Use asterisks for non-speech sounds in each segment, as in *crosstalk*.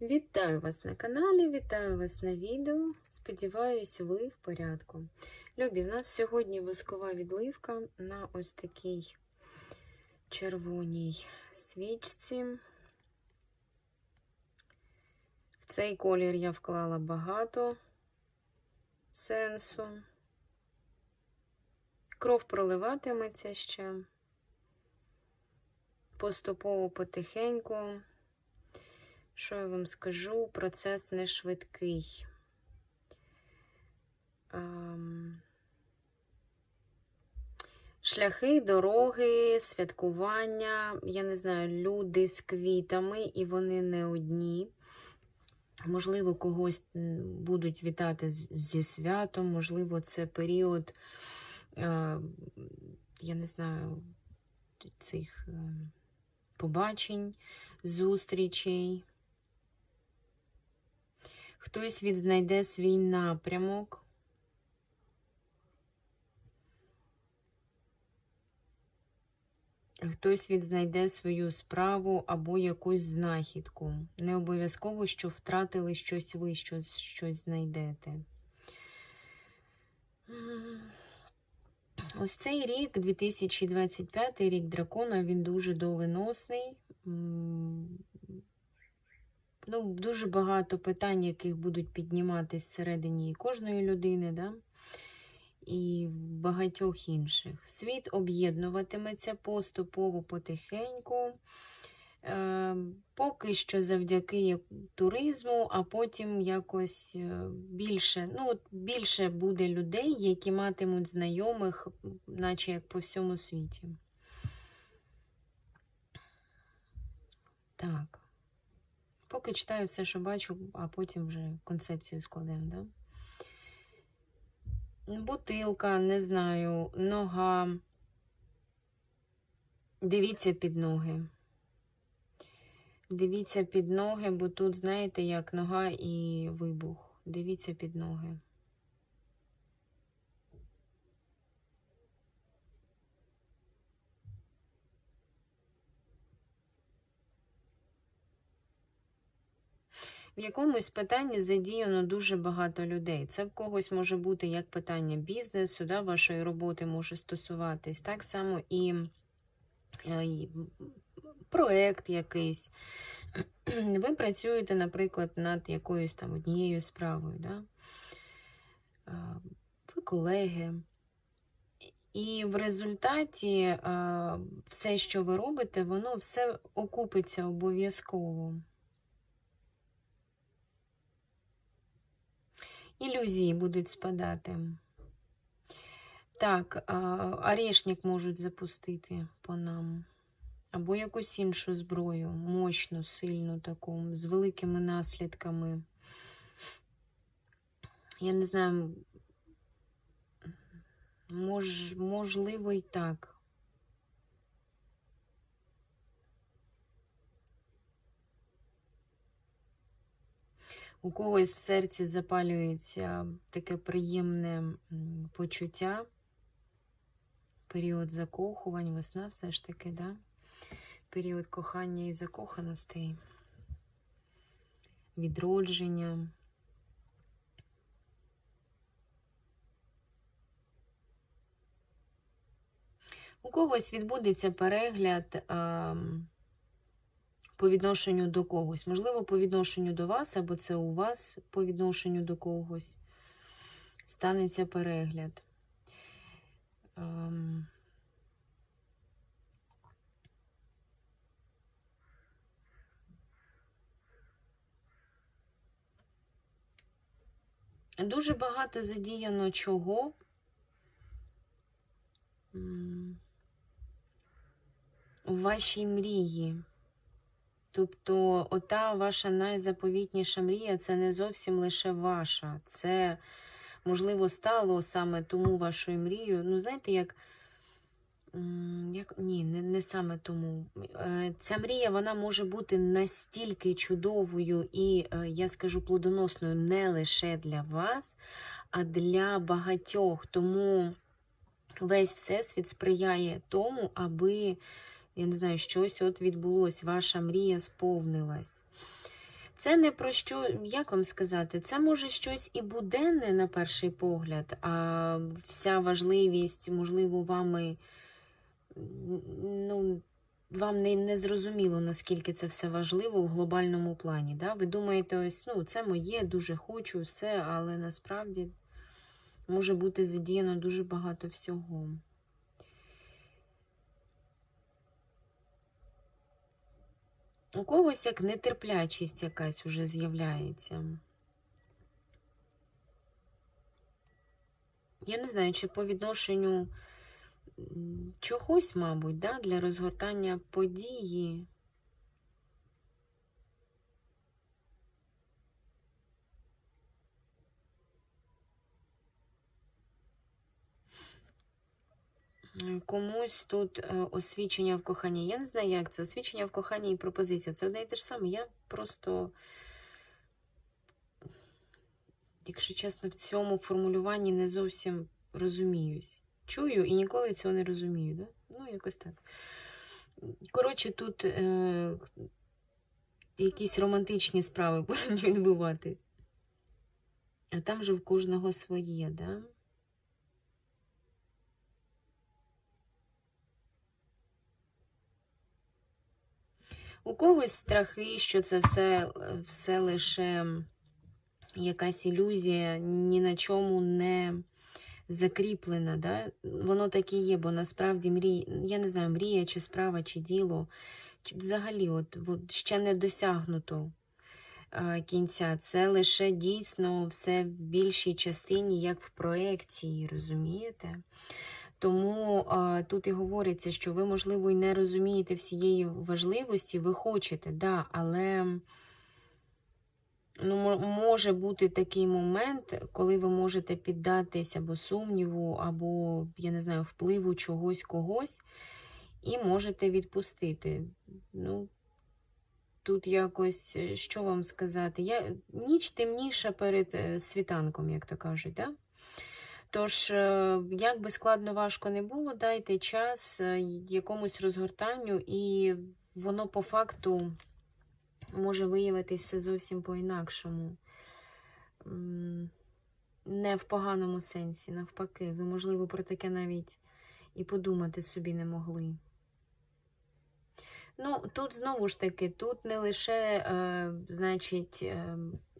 Вітаю вас на каналі, вітаю вас на відео. Сподіваюсь, ви в порядку. Любі, у нас сьогодні воскова відливка на ось такій червоній свічці. В цей колір я вклала багато сенсу. Кров проливатиметься ще поступово потихеньку. Що я вам скажу? Процес не швидкий. Ем... Шляхи, дороги, святкування, я не знаю, люди з квітами, і вони не одні. Можливо, когось будуть вітати зі святом, можливо, це період, е, я не знаю, цих е, побачень, зустрічей. Хтось відзнайде свій напрямок. Хтось відзнайде свою справу або якусь знахідку. Не обов'язково, що втратили щось ви, щось, щось знайдете. Ось цей рік, 2025 рік дракона, він дуже доленосний. Ну, Дуже багато питань, яких будуть підніматись всередині кожної людини, да? і багатьох інших. Світ об'єднуватиметься поступово потихеньку, е, поки що завдяки туризму, а потім якось е, більше, ну, більше буде людей, які матимуть знайомих, наче як по всьому світі. Так. Поки читаю все, що бачу, а потім вже концепцію складемо, да? Бутилка, не знаю, нога. Дивіться під ноги. Дивіться під ноги, бо тут, знаєте, як нога і вибух. Дивіться під ноги. В якомусь питанні задіяно дуже багато людей. Це в когось може бути як питання бізнесу, да, вашої роботи може стосуватись. Так само і, е, і проект якийсь. *clears throat* Ви працюєте, наприклад, над якоюсь там однією справою. Да? Ви колеги. І в результаті все, що ви робите, воно все окупиться обов'язково. Ілюзії будуть спадати. Так, орешник можуть запустити по нам. Або якусь іншу зброю, мощну, сильну таку, з великими наслідками. Я не знаю, мож, можливо, і так. У когось в серці запалюється таке приємне почуття, період закохувань, весна все ж таки, да? період кохання і закоханостей, відродження. У когось відбудеться перегляд. А, по відношенню до когось. Можливо, по відношенню до вас, або це у вас по відношенню до когось станеться перегляд. Ем... Дуже багато задіяно чого. У вашій мрії. Тобто, ота ваша найзаповітніша мрія це не зовсім лише ваша. Це, можливо, стало саме тому вашою мрією. Ну, знаєте, як. Як ні, не не саме тому. Е, ця мрія вона може бути настільки чудовою і, е, я скажу, плодоносною не лише для вас, а для багатьох. Тому весь всесвіт сприяє тому, аби я не знаю, щось от відбулось, ваша мрія сповнилась. Це не про що, як вам сказати, це може щось і буденне на перший погляд, а вся важливість, можливо, вами, ну, вам не, не зрозуміло, наскільки це все важливо в глобальному плані. Да? Ви думаєте, ось, ну, це моє, дуже хочу, все, але насправді може бути задіяно дуже багато всього. У когось як нетерплячість якась уже з'являється. Я не знаю, чи по відношенню чогось, мабуть, да, для розгортання події. Комусь тут е, освічення в коханні. Я не знаю, як це. Освічення в коханні і пропозиція. Це одне і те ж саме. Я просто, якщо чесно, в цьому формулюванні не зовсім розуміюсь. Чую і ніколи цього не розумію. Да? Ну, якось так. Коротше, тут е, якісь романтичні справи *laughs* будуть відбуватись. А там же в кожного своє, да? У когось страхи, що це все, все лише якась ілюзія, ні на чому не закріплена. Да? Воно так і є, бо насправді мрія, я не знаю, мрія, чи справа, чи діло, взагалі от, от ще не досягнуто кінця. Це лише дійсно все в більшій частині, як в проекції, розумієте? Тому а, тут і говориться, що ви, можливо, і не розумієте всієї важливості, ви хочете, да, але ну, може бути такий момент, коли ви можете піддатись або сумніву, або, я не знаю, впливу чогось когось, і можете відпустити. Ну, тут якось, е, що вам сказати? Я... Ніч темніша перед е, світанком, як то кажуть, да? Тож, е, як би складно важко не було, дайте час е, якомусь розгортанню, і воно по факту може виявитися зовсім по-інакшому. Не в поганому сенсі, навпаки. Ви, можливо, про таке навіть і подумати собі не могли. Ну, тут знову ж таки, тут не лише, е, значить, е,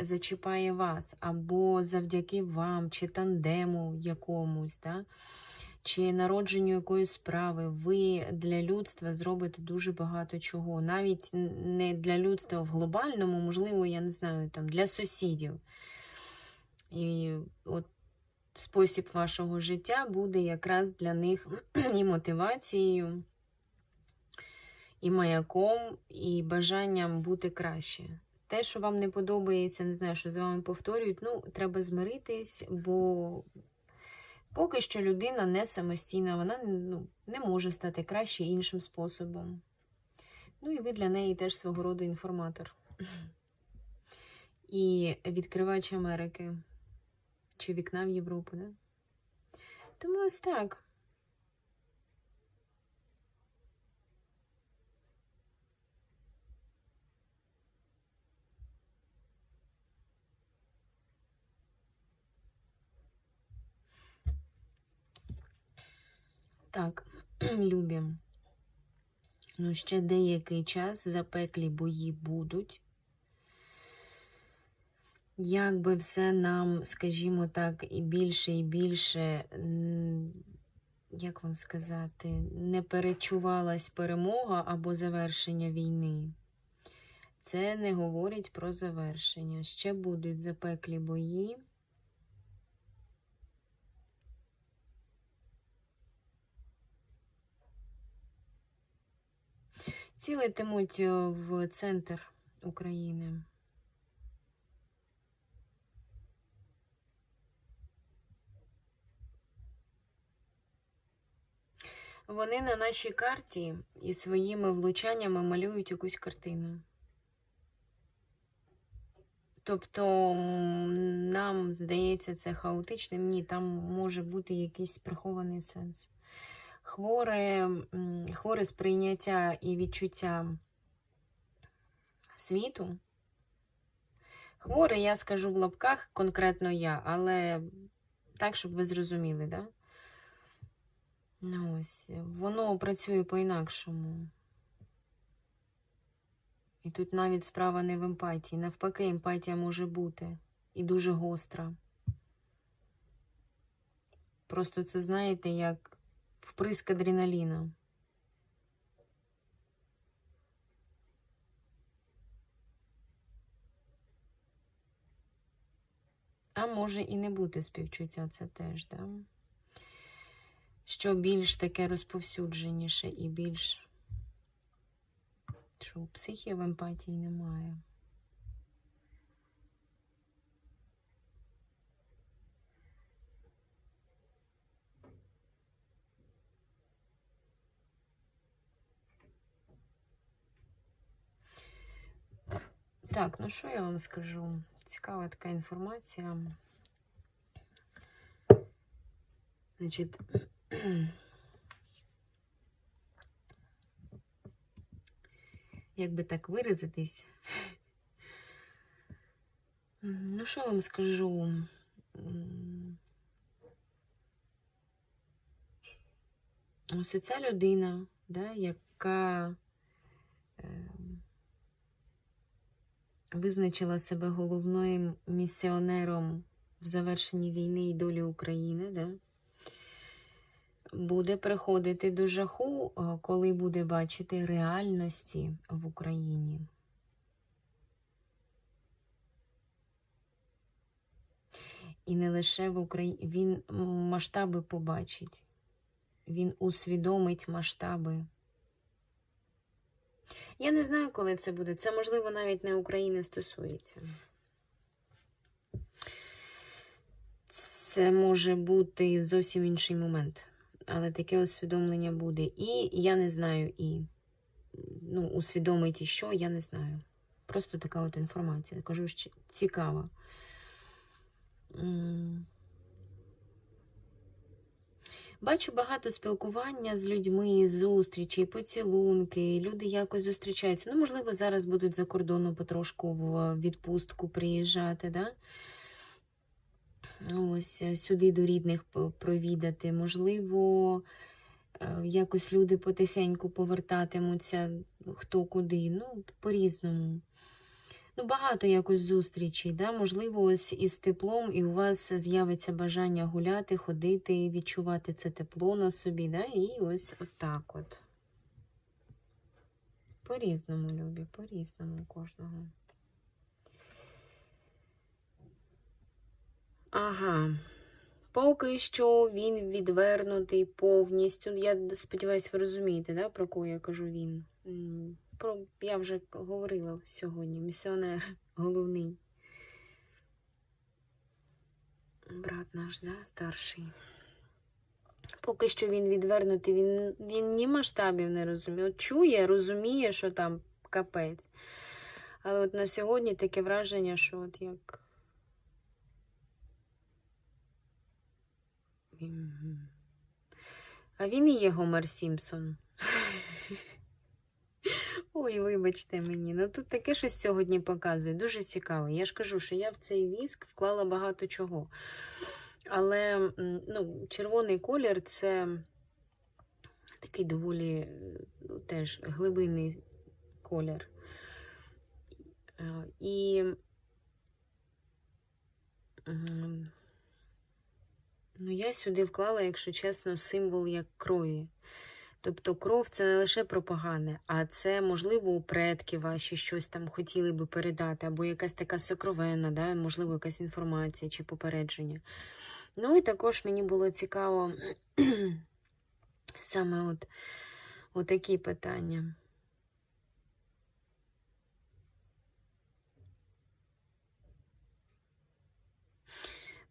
зачіпає вас, або завдяки вам, чи тандему якомусь, да? чи народженню якоїсь справи, ви для людства зробите дуже багато чого. Навіть не для людства в глобальному, можливо, я не знаю, там, для сусідів. І от спосіб вашого життя буде якраз для них *clears throat* і мотивацією, і маяком, і бажанням бути краще. Те, що вам не подобається, не знаю, що з вами повторюють, ну, треба змиритись, бо поки що людина не самостійна, вона ну, не може стати краще іншим способом. Ну і ви для неї теж свого роду інформатор. І відкривач Америки чи вікна в Європу, да? Тому ось так. Так, *clears throat* любі. Ну, ще деякий час запеклі бої будуть. Якби все нам, скажімо так, і більше, і більше, як вам сказати, не перечувалась перемога або завершення війни. Це не говорить про завершення. Ще будуть запеклі бої. Цілитимуть е, в центр України. Вони на нашій карті і своїми влучаннями малюють якусь картину. Тобто нам здається це хаотичним. Ні, там може бути якийсь прихований сенс. Хворе, хворе сприйняття і відчуття світу Хворий, я скажу в лапках, конкретно я, але так, щоб ви зрозуміли, да? Ну, ось, воно працює по-інакшому. І тут навіть справа не в емпатії. Навпаки, емпатія може бути і дуже гостра. Просто це, знаєте, як вприск адреналіна. А може і не бути співчуття, це теж, да? Що більш таке розповсюдженіше і більш. Що у психів емпатії немає. Так, ну що я вам скажу? Цікава така інформація. Значить, як *clears throat* би так виразитись? Ну, що вам скажу? Ось ця людина, да, яка е, визначила себе головним місіонером в завершенні війни і долі України, да, буде приходити до жаху, е, коли буде бачити реальності в Україні. І не лише в Україні, він масштаби побачить, він усвідомить масштаби. Я не знаю, коли це буде. Це, можливо, навіть не України стосується. Це може бути зовсім інший момент. Але таке усвідомлення буде. І я не знаю, і ну, усвідомить і що, я не знаю. Просто така от інформація. Кажу, що цікава. Бачу багато спілкування з людьми, зустрічі, поцілунки. Люди якось зустрічаються. Ну, можливо, зараз будуть за кордону потрошку в відпустку приїжджати, да? Ось е, сюди до рідних провідати. Можливо, е, якось люди потихеньку повертатимуться хто куди. Ну, по-різному. Ну, багато якось зустрічей, да? можливо, ось із теплом, і у вас з'явиться бажання гуляти, ходити, відчувати це тепло на собі, да? і ось отак от. По-різному, любі, по-різному кожного. Ага. Поки що він відвернутий повністю. Я сподіваюся, ви розумієте, да, про кого я кажу він. Про, я вже говорила сьогодні. Місіонер головний. Брат наш, да, старший. Поки що він відвернутий, він, він ні масштабів не розуміє. От чує, розуміє, що там капець. Але от на сьогодні таке враження, що от як. А він і є Гомер Сімпсон. Ой, вибачте мені. Ну тут таке щось сьогодні показує. Дуже цікаво. Я ж кажу, що я в цей віск вклала багато чого. Але ну, червоний колір це такий доволі е, ну, теж глибинний колір. Е, І ну, я сюди вклала, якщо чесно, символ як крові. Тобто кров це не лише про а це, можливо, у предки ваші щось там хотіли би передати, або якась така сокровенна, да? можливо, якась інформація чи попередження. Ну і також мені було цікаво *clears throat* саме от, от такі питання.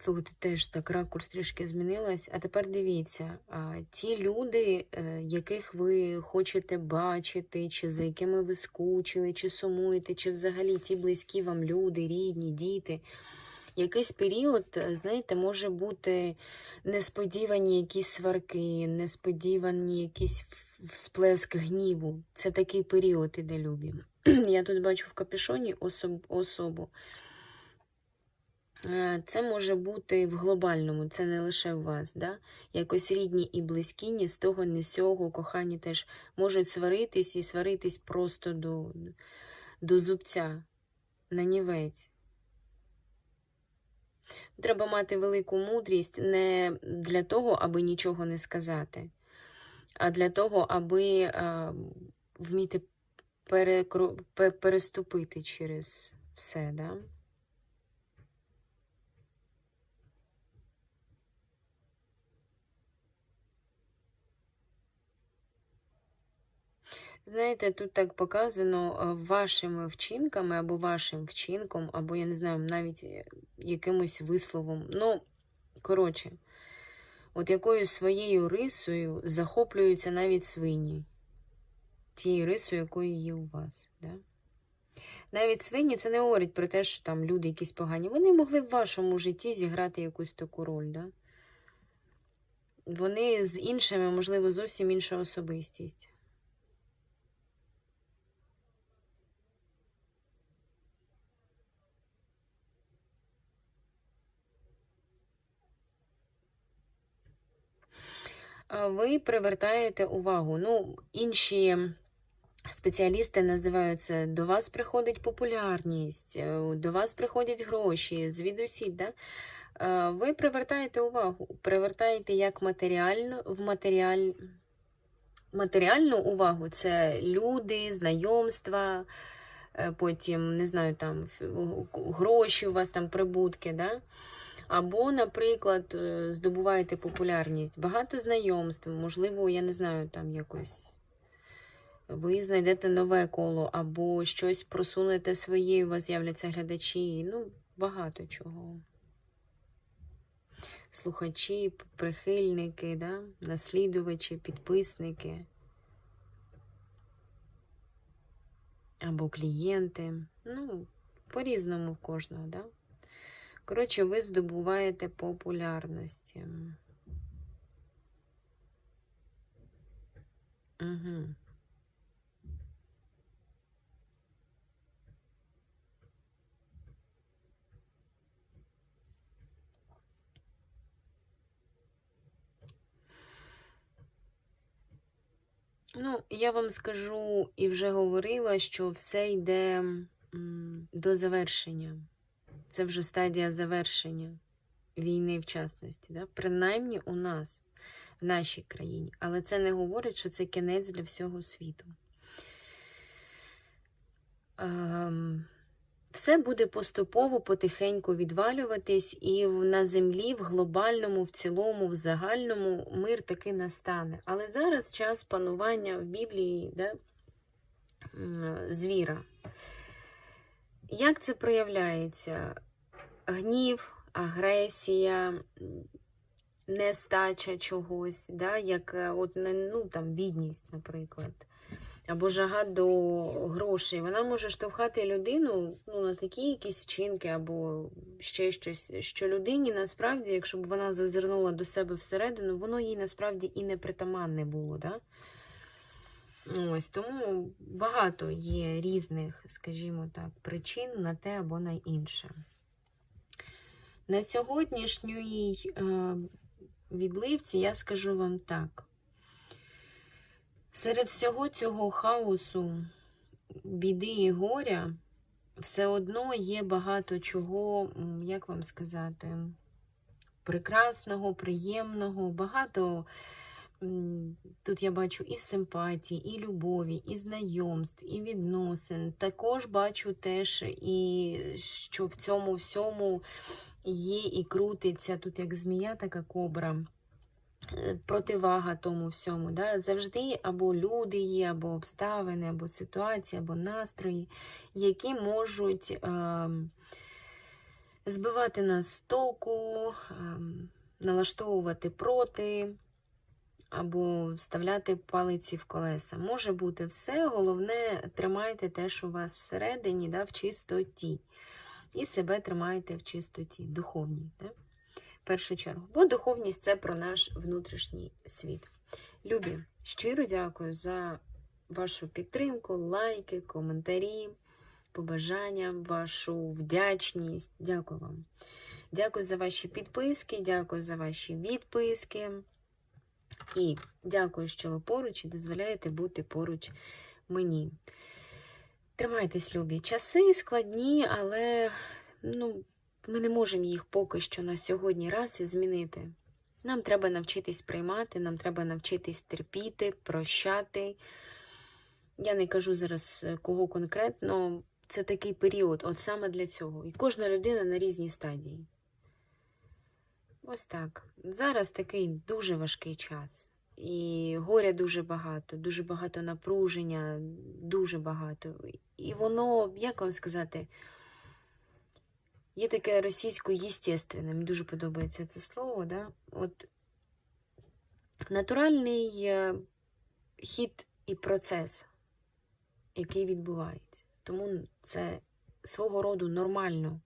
Слухайте, теж так ракурс трішки змінилась. А тепер дивіться, ті люди, е, яких ви хочете бачити, чи за якими ви скучили, чи сумуєте, чи взагалі ті близькі вам люди, рідні, діти. Якийсь період, е, знаєте, може бути несподівані якісь сварки, несподівані якийсь в- всплеск гніву. Це такий період іде любі. *clears throat* Я тут бачу в капюшоні особ, особу. Е, Це може бути в глобальному, це не лише в вас. Да? Якось рідні і близькі, ні з того, ні з цього, кохані теж можуть сваритись і сваритись просто до, до зубця, на нівець. Треба мати велику мудрість не для того, аби нічого не сказати, а для того, аби а, вміти переступити через все. Да? Знаєте, тут так показано вашими вчинками або вашим вчинком, або, я не знаю, навіть е, якимось висловом. Ну, коротше, от якоюсь своєю рисою захоплюються навіть свині. Тією рисою, якою є у вас. Да? Навіть свині це не говорить про те, що там люди якісь погані. Вони могли в вашому житті зіграти якусь таку роль. Да? Вони з іншими, можливо, зовсім інша особистість. Ви привертаєте увагу. Ну, інші спеціалісти називають це до вас приходить популярність, е, до вас приходять гроші, звідусіль. Да? Ви привертаєте увагу, привертаєте як матеріальну в матеріаль... матеріальну увагу це люди, знайомства, е, потім, не знаю, там гроші, у вас там прибутки. Да? Або, наприклад, е, здобуваєте популярність, багато знайомств, можливо, я не знаю, там якось ви знайдете нове коло, або щось просунете своє, у вас з'являться глядачі. Ну, багато чого. Слухачі, прихильники, да? наслідувачі, підписники. Або клієнти. Ну, по-різному в кожного, да? Коротше, ви здобуваєте популярності. Угу. Ну, я вам скажу і вже говорила, що все йде до завершення. Це вже стадія завершення війни, в частності, да? принаймні у нас, в нашій країні. Але це не говорить, що це кінець для всього світу. Ем, все буде поступово, потихеньку відвалюватись, і на землі, в глобальному, в цілому, в загальному мир таки настане. Але зараз час панування в Біблії да, звіра. Як це проявляється? Гнів, агресія, нестача чогось, да, як е, от, ну, там, бідність, наприклад, або жага до грошей. Вона може штовхати людину ну, на такі якісь вчинки, або ще щось, що людині насправді, якщо б вона зазирнула до себе всередину, воно їй насправді і не притаманне було. Да? Ось тому багато є різних, скажімо так, причин на те або на інше. На сьогоднішній е, відливці я скажу вам так. Серед всього цього хаосу, біди і горя, все одно є багато чого, як вам сказати, прекрасного, приємного, багато. Тут я бачу і симпатії, і любові, і знайомств, і відносин. Також бачу теж, і що в цьому всьому є і крутиться тут як змія, така кобра. е, Противага тому всьому. Да? Завжди або люди є, або обставини, або ситуації, або настрої, які можуть е, збивати нас з толку, е, налаштовувати проти, або вставляти палиці в колеса. Може бути все, головне, тримайте те, що у вас всередині, да, в чистоті. І себе тримайте в чистоті, духовній. Да? В першу чергу. Бо духовність це про наш внутрішній світ. Любі, щиро дякую за вашу підтримку, лайки, коментарі, побажання, вашу вдячність. Дякую вам. Дякую за ваші підписки, дякую за ваші відписки. І дякую, що ви поруч і дозволяєте бути поруч мені. Тримайтесь, любі. Часи складні, але ну, ми не можемо їх поки що на сьогодні раз і змінити. Нам треба навчитись приймати, нам треба навчитись терпіти, прощати. Я не кажу зараз е, кого конкретно, це такий період, от саме для цього. І кожна людина на різній стадії. Ось так. Зараз такий дуже важкий час. І горя дуже багато, дуже багато напруження, дуже багато. І воно, як вам сказати, є таке російською єстественне, мені дуже подобається це слово. Да? От натуральний е, хід і процес, який відбувається. Тому це свого роду нормально,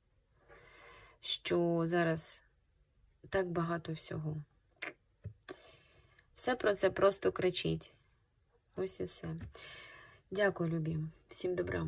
що зараз так багато всього. Все про це просто кричіть. Ось і все. Дякую, любі. Всім добра.